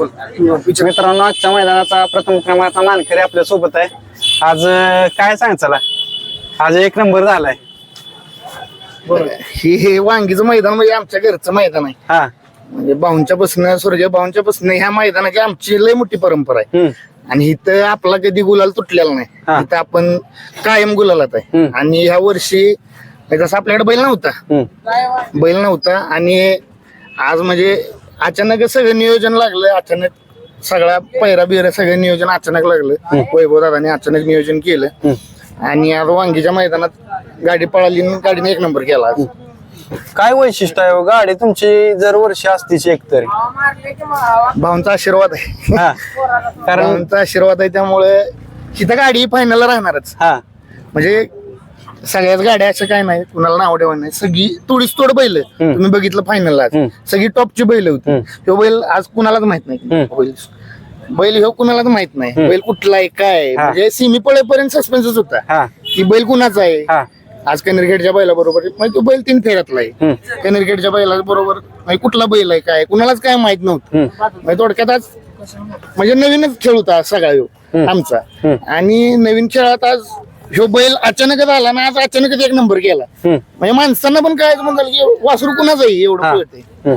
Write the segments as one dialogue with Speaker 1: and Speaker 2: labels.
Speaker 1: बोल विचार.
Speaker 2: मित्रांनो आजच्या मैदानाचा प्रथम क्रमांकाचा मानकरी आपल्यासोबत आहे. आज अं, काय सांग चला? आज एक नंबर झालाय.
Speaker 1: हे हे वांगीचं मैदान म्हणजे आमच्या घरचं मैदान आहे.
Speaker 2: हा.
Speaker 1: म्हणजे भाऊंच्या बसणं सूर्य भाऊंच्या बसणं ह्या मैदानाची आमची लय मोठी परंपरा आहे.
Speaker 2: हम्म,
Speaker 1: आणि इथं आपला कधी गुलाल तुटलेला नाही. इथं आपण कायम गुलालात आहे.
Speaker 2: हम्म.
Speaker 1: आणि ह्या वर्षी जसं आपल्याकडे बैल नव्हता.
Speaker 2: हम्म,
Speaker 1: बैल नव्हता. आणि आज म्हणजे अचानक सगळं नियोजन लागलं अचानक सगळा पैरा बिरा सगळं नियोजन अचानक लागलं. वैभव दादाने अचानक नियोजन केलं. आणि आज वांगीच्या मैदानात गाडी पळाली आणि गाडीने एक नंबर केला. आज.
Speaker 2: काय वैशिष्ट्य आहे हो? गाडी तुमची जर वर्षी असतीच एक तरी.
Speaker 1: भाऊंचा आशीर्वाद आहे.
Speaker 2: हा. कारण
Speaker 1: भाऊंचा आशीर्वाद आहे त्यामुळे इथं गाडी फायनल राहणारच.
Speaker 2: हा.
Speaker 1: म्हणजे सगळ्याच गाड्या असं काय नाही कुणाला नाव ठेवा नाही. सगळी तोडीच तोड बैल. तुम्ही बघितलं फायनल आज. सगळी टॉपची बैल होती. तो बैल आज कुणालाच माहीत नाही. बैल. बैल ह्यो कुणालाच माहीत नाही. बैल कुठला आहे काय? आहे.
Speaker 2: हा.
Speaker 1: म्हणजे सिमी पळेपर्यंत सस्पेन्सच होता.
Speaker 2: हा.
Speaker 1: की बैल कुणाचा आहे?
Speaker 2: हा.
Speaker 1: आज कनेरगेटच्या बैला बरोबर म्हणजे तो बैल तीन फेऱ्यातला आहे.
Speaker 2: हम्म,
Speaker 1: कनेरगेटच्या बैला बरोबर म्हणजे कुठला बैल आहे काय? कुणालाच काय माहीत नव्हतं.
Speaker 2: हम्म,
Speaker 1: म्हणजे थोडक्यात आज म्हणजे नवीनच खेळ होता आज सगळा ह्यो.
Speaker 2: हम्म.
Speaker 1: आमचा.
Speaker 2: हम्म.
Speaker 1: आणि नवीन खेळात आज ह्यो बैल अचानकच आला ना आज अचानकच एक नंबर केला. म्हणजे माणसांना पण काय म्हणतात की वासरू कुणाच आहे एवढं. कळतंय.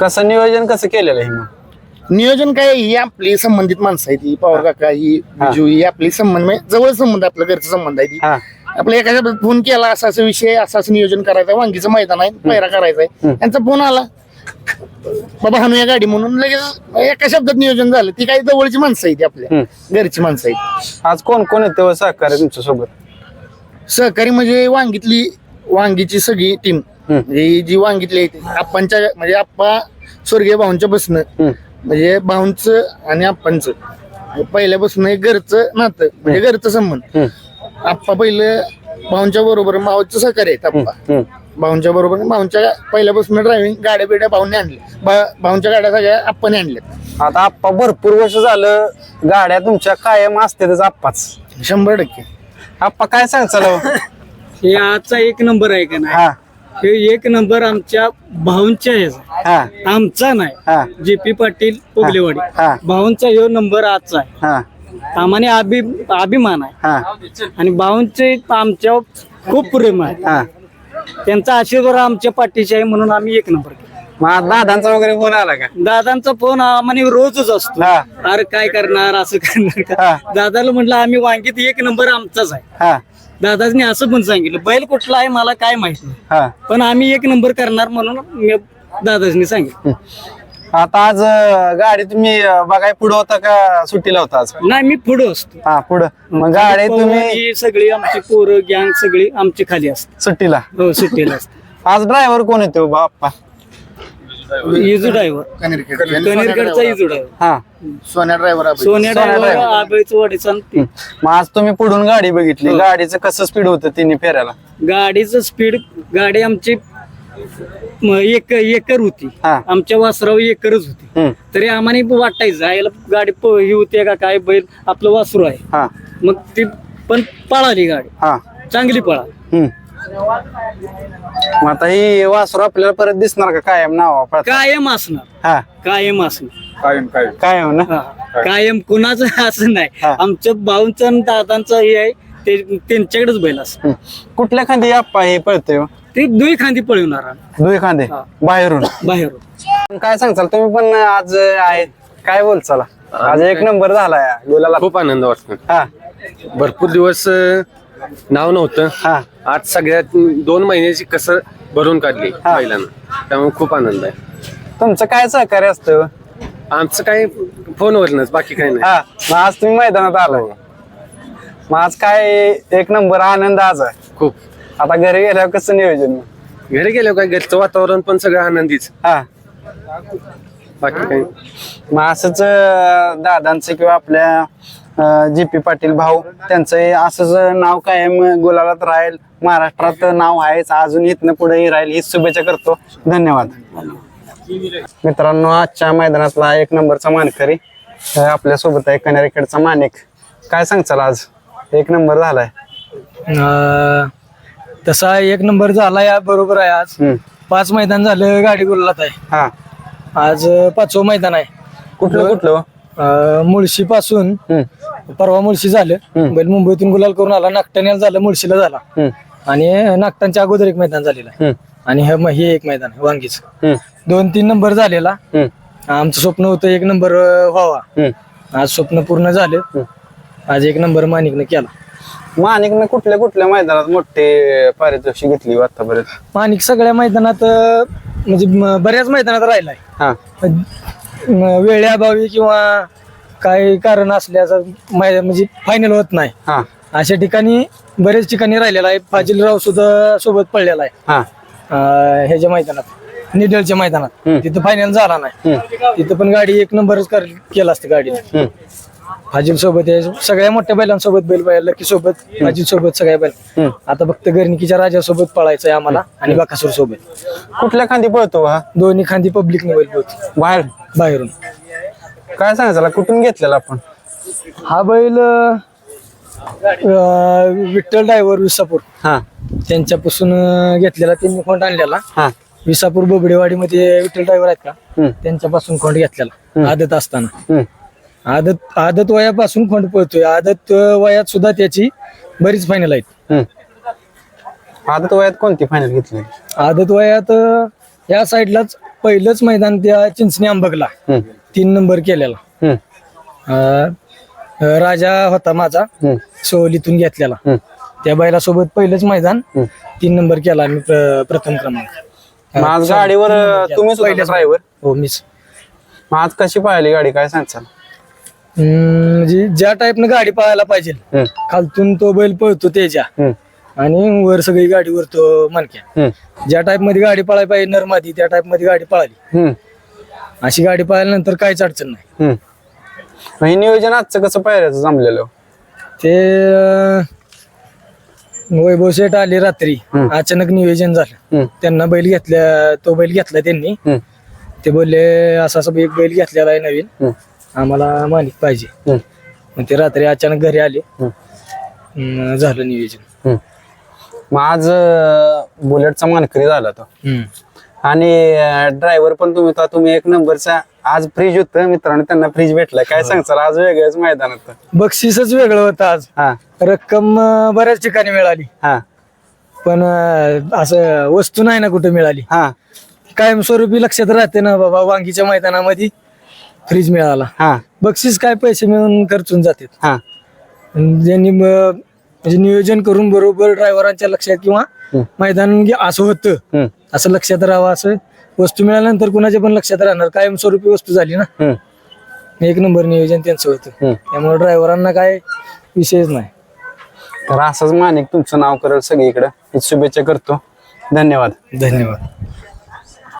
Speaker 2: कसं नियोजन कसं केलेलं आहे मग?
Speaker 1: नियोजन काय ही आपली संबंधित माणसं आहेत ही पवार काका ही. बिजू ही आपली संबंध म्हणजे जवळ संबंध आपलं घरचा संबंध आहे ती.
Speaker 2: हा.
Speaker 1: आपल्या एखाद्या फोन केला असा असा विषय असा असं नियोजन करायचं वांगीचं मैदान आहे पैरा करायचा आहे. त्यांचा फोन आला. बाबा हाणूया गाडी म्हणून लगेच एका शब्दात नियोजन झालं. ती काही जवळची माणसं आहेत ती आपल्या. घरची माणसं आहेत.
Speaker 2: आज कोण कोण येते हो सहकार्य तुमच्यासोबत?
Speaker 1: सहकारी म्हणजे वांगीतली वांगीची सगळी टीम
Speaker 2: हम्म.
Speaker 1: म्हणजे ही जी वांगीतली आहे आप्पांच्या म्हणजे आप्पा स्वर्गीय भाऊंच्या बसणं
Speaker 2: हम्म,
Speaker 1: म्हणजे भाऊंचं आणि आप्पांचं. पहिल्यापासून एक घरचं नातं म्हणजे घरचं संबंध.
Speaker 2: हम्म,
Speaker 1: आप्पा पहिलं भाऊंच्या बरोबर भाऊचं सहकार्य आहेत आप्पा.
Speaker 2: हम्म.
Speaker 1: भाऊंच्या बरोबर भाऊंच्या पहिल्यापासून ड्रायव्हिंग गाड्या बिड्या भाऊने आणल्या. भाऊंच्या गाड्या सगळ्या आप्पाने आणल्या
Speaker 2: आता आप्पा भरपूर वर्ष झालं गाड्या तुमच्या कायम असतातच आप्पाच.
Speaker 1: शंभर टक्के.
Speaker 2: आप्पा काय सांगचाल हो?
Speaker 3: हे आजचा एक नंबर आहे का नाही?
Speaker 2: हा.
Speaker 3: हे एक नंबर आमच्या भाऊंच्या ह्याचा
Speaker 2: हा.
Speaker 3: आमचा नाही.
Speaker 2: हा.
Speaker 3: J P Patil पोगलेवाडी.
Speaker 2: हा.
Speaker 3: भाऊंचा ह्यो नंबर आजचा आहे.
Speaker 2: हा.
Speaker 3: अभि अभिमान आहे.
Speaker 2: हा.
Speaker 3: आणि भाऊंचे आमच्या खूप प्रेम आहे.
Speaker 2: हा.
Speaker 3: त्यांचा आशीर्वाद आमच्या पाठीशी आहे म्हणून आम्ही एक नंबर केला.
Speaker 2: मग आज दादांचा वगैरे फोन आला का?
Speaker 3: दादांचा फोन आम्हाला रोजच असतो.
Speaker 2: हा.
Speaker 3: अरे काय करणार असं करणार
Speaker 2: हा.
Speaker 3: का दादाला म्हटलं आम्ही वांगीत एक नंबर आमचाच आहे.
Speaker 2: हा.
Speaker 3: दादानी असं पण सांगितलं बैल कुठला आहे मला काय माहीत नाही.
Speaker 2: हा.
Speaker 3: पण आम्ही एक नंबर करणार म्हणून मी दादाजनी सांगितलं.
Speaker 2: आता आज अं, गाडी तुम्ही अं, बघाय पुढं होता का सुट्टीला होता आज?
Speaker 3: नाही मी पुढे असतो.
Speaker 2: हा पुढं. मग गाडी तुम्ही
Speaker 3: ही सगळी आमची पोरं गँग सगळी आमची खाली असते
Speaker 2: सुट्टीला?
Speaker 3: हो सुट्टीला असते
Speaker 2: आज ड्रायव्हर कोण येतो बाप्पा?
Speaker 3: इजू ड्रायव्हर कनेरकडचा इजू ड्रायव्हर
Speaker 2: हा.
Speaker 1: Sonya driver
Speaker 3: Sonya driver
Speaker 2: driver.
Speaker 3: आबाईचं वाडीचा आणि ते.
Speaker 2: मग आज तुम्ही पुढून गाडी बघितली.
Speaker 3: हो.
Speaker 2: गाडीचं कसं स्पीड होतं तिन्ही फेऱ्याला?
Speaker 3: गाडीचं स्पीड गाडी आमची म, एक एकर होती.
Speaker 2: हा.
Speaker 3: आमच्या वासरावर एकरच होती.
Speaker 2: हम्म,
Speaker 3: तरी आम्हाला वाटायचं आयला गाडी प- ही होती का काय बैल आपलं वासरू आहे.
Speaker 2: हा.
Speaker 3: मग ती पण पळाली गाडी.
Speaker 2: हा.
Speaker 3: चांगली पळाली.
Speaker 2: हम्म. मग आता ही वासरू आपल्याला परत दिसणार का? कायम नाव
Speaker 3: कायम असणार.
Speaker 2: हा.
Speaker 3: कायम असणार.
Speaker 2: कायम ना?
Speaker 3: हा. कायम कुणाचं असं नाही.
Speaker 2: हा.
Speaker 3: आमचं भाऊंचं आणि दादांचं हे आहे ते त्यांच्याकडेच बैल असत
Speaker 2: हम्म. कुठल्या खांदी आप्पा हे पळतंय हो?
Speaker 3: ते दुई खांदी पळवणार
Speaker 2: दुई खांदे?
Speaker 3: हा.
Speaker 2: बाहेरून?
Speaker 3: बाहेरून.
Speaker 2: काय सांगचाल तुम्ही पण आज आहेत. काय बोल चला. आज एक नंबर झालाय गुलाला
Speaker 4: खूप आनंद वाटतो
Speaker 2: हा.
Speaker 4: भरपूर दिवस अं, नाव नव्हतं.
Speaker 2: हा.
Speaker 4: आज सगळ्यात दोन महिन्याची कसर भरून काढली
Speaker 2: हा.
Speaker 4: महिलांना. त्यामुळे खूप आनंद आहे.
Speaker 2: तुमचं काय सहकार्य असतं?
Speaker 4: आमचं काही फोनवरनच बाकी काही नाही.
Speaker 2: हा. मग आज तुम्ही मैदानात आलाय. मग आज काय एक नंबर आनंद आज आहे?
Speaker 4: खूप.
Speaker 2: आता घरी गेल्यावर कसं नियोजन? मग?
Speaker 4: घरी गेलो काय घरचं वातावरण पण सगळं आनंदीच.
Speaker 2: हा.
Speaker 4: बाकी काही
Speaker 2: मग असंच अं, दादांचं किंवा आपल्या जी पी पाटील भाऊ त्यांचं हे असंच नाव कायम गुलालात राहील. महाराष्ट्रात नाव आहेच अजून इथनं पुढेही राहील. हीच शुभेच्छा करतो. धन्यवाद. मित्रांनो आजच्या मैदानातला एक नंबरचा मानकरी अं, आपल्यासोबत आहे कनेरीकडचा माणिक काय सांगचाल आज? एक नंबर झालाय.
Speaker 3: तसा एक नंबर झाला या बरोबर आहे आज.
Speaker 2: हम्म.
Speaker 3: पाच मैदान झालं गाडी गुलात आहे.
Speaker 2: हा.
Speaker 5: आज पाचवं मैदान आहे.
Speaker 2: कुठलं कुठलं?
Speaker 5: मुळशी पासून
Speaker 2: हम्म,
Speaker 5: परवा मुळशी झालं. बैल मुंबईतून गुलाल करून आला. नागटाण्याला झालं मुळशीला झाला.
Speaker 2: हम्म,
Speaker 5: आणि नागटांच्या अगोदर एक मैदान झालेलं आहे.
Speaker 2: हम्म,
Speaker 5: आणि हे हे एक मैदान आहे वांगीच.
Speaker 2: हम्म,
Speaker 5: दोन तीन नंबर झालेला.
Speaker 2: हम्म,
Speaker 5: आमचं स्वप्न होतं एक नंबर अं, व्हावा.
Speaker 2: हम्म.
Speaker 5: आज स्वप्न पूर्ण झालं. आज एक नंबर मानिकनं केला.
Speaker 2: माणिकनं कुठल्या कुठल्या मैदानात मोठे पारितोषिक घेतली आतापर्यंत?
Speaker 5: मानिक सगळ्या मैदानात अं, म्हणजे म- बऱ्याच मैदानात राहिलाय.
Speaker 2: हा.
Speaker 5: वेळेअभावी किंवा काही कारण असल्याचं मै- म्हणजे फायनल होत नाही.
Speaker 2: हा.
Speaker 5: अशा ठिकाणी बरेच ठिकाणी राहिलेला आहे. फाजिलराव सुद्धा सोबत पडलेला आहे.
Speaker 2: हा.
Speaker 5: अं, ह्याच्या मैदानात निडलच्या मैदानात.
Speaker 2: हम्म.
Speaker 5: तिथं फायनल झाला नाही. तिथं पण गाडी एक नंबरच कर केला असते गाडीने.
Speaker 2: हम्म,
Speaker 5: फाजील सोबत आहे. सगळ्या मोठ्या बैलांसोबत बैल बैल लकी सोबत फाजील सोबत सगळ्या बैल. आता फक्त गर्निकीच्या राजासोबत पळायचंय आम्हाला आणि बाकासूर सोबत.
Speaker 2: कुठल्या खांदी पळतो हा?
Speaker 5: दोन्ही खांदी पब्लिक बैल पोहोच
Speaker 2: बाहेर
Speaker 5: बाहेरून.
Speaker 2: काय सांगायचं कुठून घेतलेला आपण?
Speaker 5: हा बैल अं, विठ्ठल ड्रायव्हर विसापूर.
Speaker 2: हा.
Speaker 5: त्यांच्यापासून अं, घेतलेला त्यांनी खोंड आणलेला.
Speaker 2: हा.
Speaker 5: विसापूर बोबडेवाडी मध्ये विठ्ठल ड्रायव्हर आहेत का?
Speaker 2: हम्म,
Speaker 5: त्यांच्यापासून खोंड घेतलेला. आदत असताना.
Speaker 2: हम्म,
Speaker 5: आदत आदत वयापासून खोंड पळतोय. आदत वयात सुद्धा त्याची बरीच फायनल आहेत.
Speaker 2: हम्म. आदत वयात कोणती फायनल घेतली?
Speaker 5: आदत वयात अं, या साईडलाच पहिलंच मैदान त्या चिंचणी
Speaker 2: हम्म,
Speaker 5: तीन नंबर केलेला.
Speaker 2: हम्म,
Speaker 5: अं, अं, राजा होता माझा.
Speaker 2: हम्म,
Speaker 5: सोहलीतून घेतलेला.
Speaker 2: हम्म,
Speaker 5: त्या बैलासोबत पहिलंच मैदान
Speaker 2: हम्म.
Speaker 5: तीन नंबर केला मी प्र- प्रथम क्रमांक.
Speaker 2: मग आज गाडीवर तुम्हीच होता
Speaker 5: पहिल्याच
Speaker 2: ड्रायव्हर
Speaker 5: हो मीच.
Speaker 2: मग आज कशी पाहिली गाडी? काय सांगचाल
Speaker 5: हम्म, म्हणजे ज्या टाईपनं गाडी पळायला पाहिजे खालतून तो बैल पळतो त्याच्या. आणि वर सगळी गाडी वर तो मनक्या ज्या टाईपमध्ये गाडी पळायला पाहिजे नरमादी त्या टाईपमध्ये गाडी पळाली. अशी गाडी पळाल्यानंतर काहीच अडचण नाही.
Speaker 2: मग हे नियोजन आजचं कसं पायऱ्याचं जमलेलं?
Speaker 5: ते अं, वैभव शेठ आले रात्री.
Speaker 2: हम्म.
Speaker 5: अचानक नियोजन झालं. त्यांना बैल घेतल्या तो बैल घेतला त्यांनी. ते बोलले असा असं एक बैल घेतलेला आहे नवीन. आम्हाला मालिक पाहिजे. मग ते रात्री अचानक घरी आले. झालं नियोजन.
Speaker 2: हम्म. मग आज अं, बुलेटचा मानकरी झाला तो. आणि ड्रायव्हर पण तुम्ही होता. तुम्ही एक नंबरचा. आज फ्रीज होतं. मित्रांनो त्यांना फ्रीज भेटला. काय सांगचाल आज वेगळंच मैदान होतं.
Speaker 5: बक्षीसच वेगळं होतं आज.
Speaker 2: हा.
Speaker 5: रक्कम अं, बऱ्याच ठिकाणी मिळाली.
Speaker 2: हा.
Speaker 5: पण अं, असं वस्तू नाही ना कुठे मिळाली.
Speaker 2: हा.
Speaker 5: कायमस्वरूपी लक्षात राहते ना बाबा वांगीच्या मैदानामध्ये. फ्रीज मिळाला.
Speaker 2: हा.
Speaker 5: बक्षीस काय पैसे मिळून खर्चून जातात.
Speaker 2: हा.
Speaker 5: ज्यांनी म- म्हणजे नियोजन करून बरोबर ड्रायव्हरांच्या लक्षात किंवा. मैदान गे- असं होतं.
Speaker 2: हम्म,
Speaker 5: असं लक्षात राहावं असं वस्तू मिळाल्यानंतर कुणाच्या पण लक्षात राहणार. कायमस्वरूपी वस्तू झाली ना.
Speaker 2: हम्म,
Speaker 5: एक नंबर नियोजन त्यांचं होतं.
Speaker 2: हम्म.
Speaker 5: त्यामुळे ड्रायव्हरांना काय विषयच नाही.
Speaker 2: तर असंच मानिक तुमचं नाव करेल सगळीकडे. शुभेच्छा करतो. धन्यवाद.
Speaker 5: धन्यवाद.